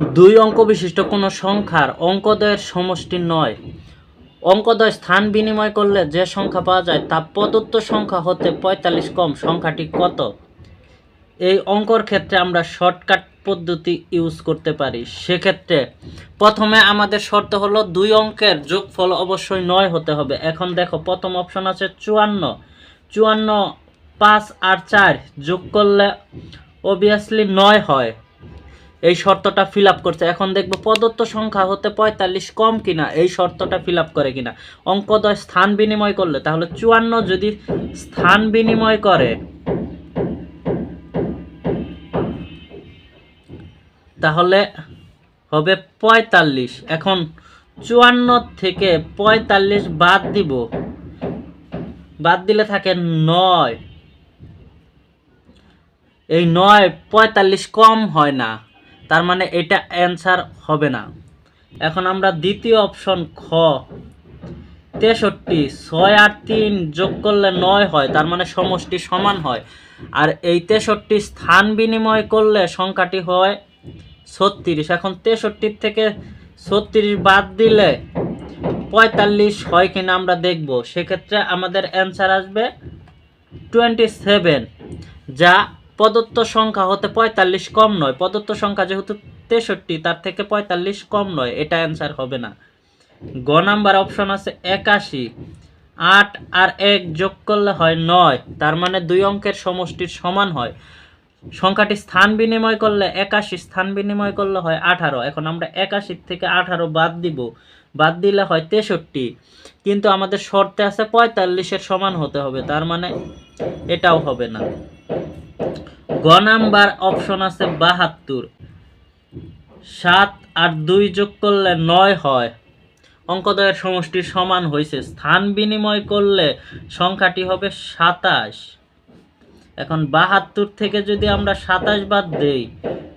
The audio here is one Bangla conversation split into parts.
দুই অঙ্ক বিশিষ্ট কোনো সংখ্যার অঙ্কদ্বয়ের সমষ্টি নয়। অঙ্কদ্বয় স্থান বিনিময় করলে যে সংখ্যা পাওয়া যায় তা প্রদত্ত সংখ্যা হতে পঁয়তাল্লিশ কম। সংখ্যাটি কত? এই অঙ্কর ক্ষেত্রে আমরা শর্টকাট পদ্ধতি ইউজ করতে পারি। সেক্ষেত্রে প্রথমে আমাদের শর্ত হলো দুই অঙ্কের যোগফল অবশ্যই নয় হতে হবে। এখন দেখো, প্রথম অপশন আছে চুয়ান্ন। চুয়ান্ন পাঁচ আর চার যোগ করলে অবভিয়াসলি নয় হয়। এই শর্তটা ফিল করছে। এখন দেখব প্রদত্ত সংখ্যা হতে পঁয়তাল্লিশ কম কিনা, এই শর্তটা ফিল করে কিনা। অঙ্কদয় স্থান বিনিময় করলে, তাহলে চুয়ান্ন যদি স্থান বিনিময় করে, তাহলে হবে পঁয়তাল্লিশ। এখন চুয়ান্ন থেকে পঁয়তাল্লিশ বাদ দিব। বাদ দিলে থাকে নয়। এই নয় পঁয়তাল্লিশ কম হয় না। তার মানে এটা অ্যান্সার হবে না। এখন আমরা দ্বিতীয় অপশন খ। তেষট্টি, ছয় আর তিন যোগ করলে নয় হয়, তার মানে সমষ্টি সমান হয়। আর এই তেষট্টি স্থান বিনিময় করলে সংখ্যাটি হয় ছত্রিশ। এখন তেষট্টির থেকে ছত্রিশ বাদ দিলে পঁয়তাল্লিশ হয় কিনা আমরা দেখব। সেক্ষেত্রে আমাদের অ্যান্সার আসবে টোয়েন্টি সেভেন যা প্রদত্ত সংখ্যা হতে পঁয়তাল্লিশ কম নয়। প্রদত্ত সংখ্যা যেহেতু তেষট্টি, তার থেকে পঁয়তাল্লিশ কম নয়। এটা অ্যান্সার হবে না। গ নাম্বার অপশন আছে একাশি। আট আর এক যোগ করলে হয় নয়। তার মানে দুই অঙ্কের সমষ্টির সমান হয়। সংখ্যাটি স্থান বিনিময় করলে একাশি, স্থান বিনিময় করলে হয় আঠারো। এখন আমরা একাশির থেকে আঠারো বাদ দিব। বাদ দিলে হয় তেষট্টি। কিন্তু আমাদের শর্তে আছে পঁয়তাল্লিশের সমান হতে হবে। তার মানে এটাও হবে না। গ নাম্বার অপশন আছে বাহাত্তর। সাত আর দুই যোগ করলে নয় হয়। অঙ্কদয়ের সমষ্টির সমান হয়েছে স্থান বিনিময় করলে সংখ্যাটি হবে সাতাশ। এখন বাহাত্তর থেকে যদি আমরা সাতাশ বাদ দেই,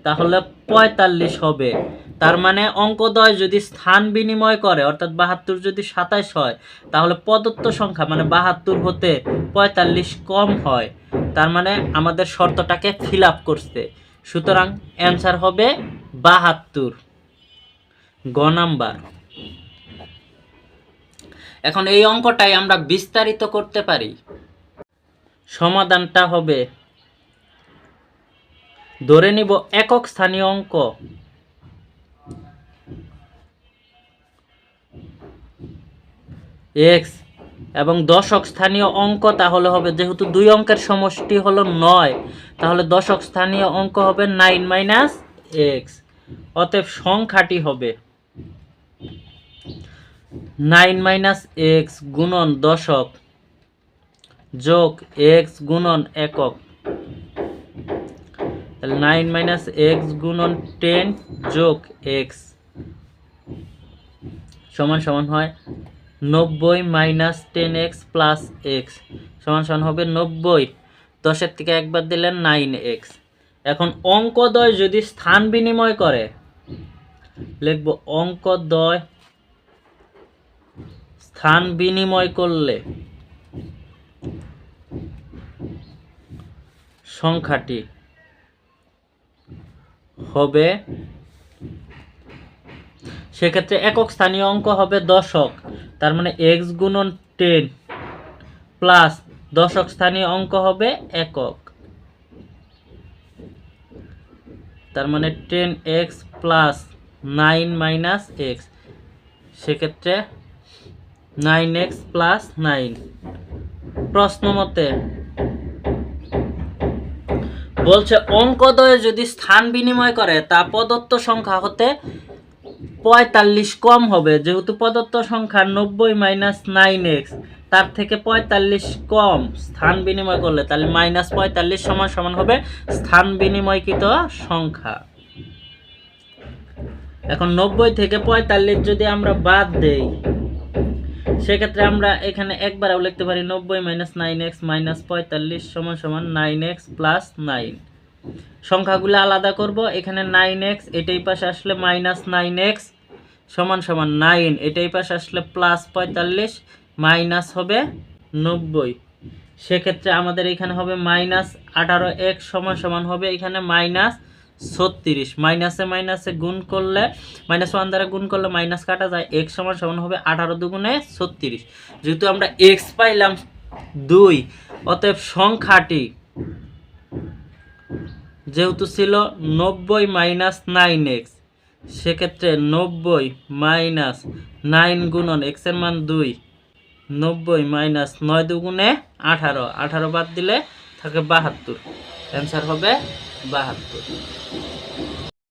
তাহলে পঁয়তাল্লিশ হবে। তার মানে অঙ্কদয় যদি স্থান বিনিময় করে, অর্থাৎ বাহাত্তর যদি সাতাশ হয়, তাহলে প্রদত্ত সংখ্যা মানে বাহাত্তর হতে পঁয়তাল্লিশ কম হয়। তার মানে আমাদের শর্তটাকে ফিল আপ করছে। সুতরাং অ্যান্সার হবে বাহাত্তর। গ নাম্বার। এখন এই অঙ্কটাই আমরা বিস্তারিত করতে পারি। সমাধানটা হবে। ধরে নিব একক স্থানীয় অঙ্ক। এক্স এবং দশক স্থানীয় অঙ্ক তাহলে হবে, যেহেতু দুই অঙ্কের সমষ্টি হলো নয়, তাহলে দশক স্থানীয় অঙ্ক হবে নাইন মাইনাস এক্স, অতএব সংখ্যাটি হবে নাইন মাইনাস এক্স গুণন দশক যোগ এক্স গুণন একক। তাহলে নাইন মাইনাস এক্স গুণন টেন যোগ এক্স সমান সমান হয় নব্বই minus ten x plus x সমান সমান হবে নব্বই। দশের থেকে একবার দিলেন নাইন এক্স। এখন অঙ্কদ্বয় যদি স্থান বিনিময় করে, লিখব অঙ্কদ্বয় স্থান বিনিময় করলে সংখ্যাটি হবে, সেক্ষেত্রে একক স্থানীয় অঙ্ক হবে দশক। তার মানে এক্স গুণন টেন প্লাস দশক স্থানীয় অঙ্ক হবে একক। তার মানে ten x plus nine minus x সেক্ষেত্রে নাইন এক্স প্লাস নাইন প্রশ্ন মতে, বলছে অঙ্কদয়ে যদি স্থান বিনিময় করে, তা প্রদত্ত সংখ্যা হতে পঁয়তাল্লিশ কম হবে, যেহেতু প্রদত্ত সংখ্যা নব্বই মাইনাস নাইন এক্স, তার থেকে পঁয়তাল্লিশ কম স্থান বিনিময় করলে, তাহলে মাইনাস পঁয়তাল্লিশ সমান সমান হবে স্থান বিনিময়কৃত সংখ্যা। এখন নব্বই থেকে পঁয়তাল্লিশ যদি আমরা বাদ দেই, সেক্ষেত্রে আমরা এখানে একবারও লিখতে পারি নব্বই মাইনাস নাইন এক্স মাইনাস পঁয়তাল্লিশ সমান সমান নাইন এক্স প্লাস নাইন। সংখ্যাগুলো আলাদা করব। এখানে নাইন এক্স এটাই পাশে আসলে মাইনাস নাইন এক্স সমান সমান নাইন এটাই পাশে আসলে প্লাস পঁয়তাল্লিশ মাইনাস হবে নব্বই। সেক্ষেত্রে আমাদের এখানে হবে মাইনাস আঠারো এক্স সমান সমান হবে এখানে মাইনাস ছত্রিশ। মাইনাসে মাইনাসে গুণ করলে মাইনাস ওয়ান দ্বারা গুণ করলে মাইনাস কাটা যায় এক্স সমান সমান হবে আঠারো দুগুণে ছত্রিশ। যেহেতু আমরা এক্স পাইলাম দুই, অতএব সংখ্যাটি যেহেতু ছিল নব্বই মাইনাস নাইন এক্স সেক্ষেত্রে নব্বই মাইনাস নাইন গুণন এক্সের মান দুই, নব্বই মাইনাস নয় দুগুণে আঠারো আঠারো বাদ দিলে থাকে বাহাত্তর। অ্যান্সার হবে বাহাত্তর।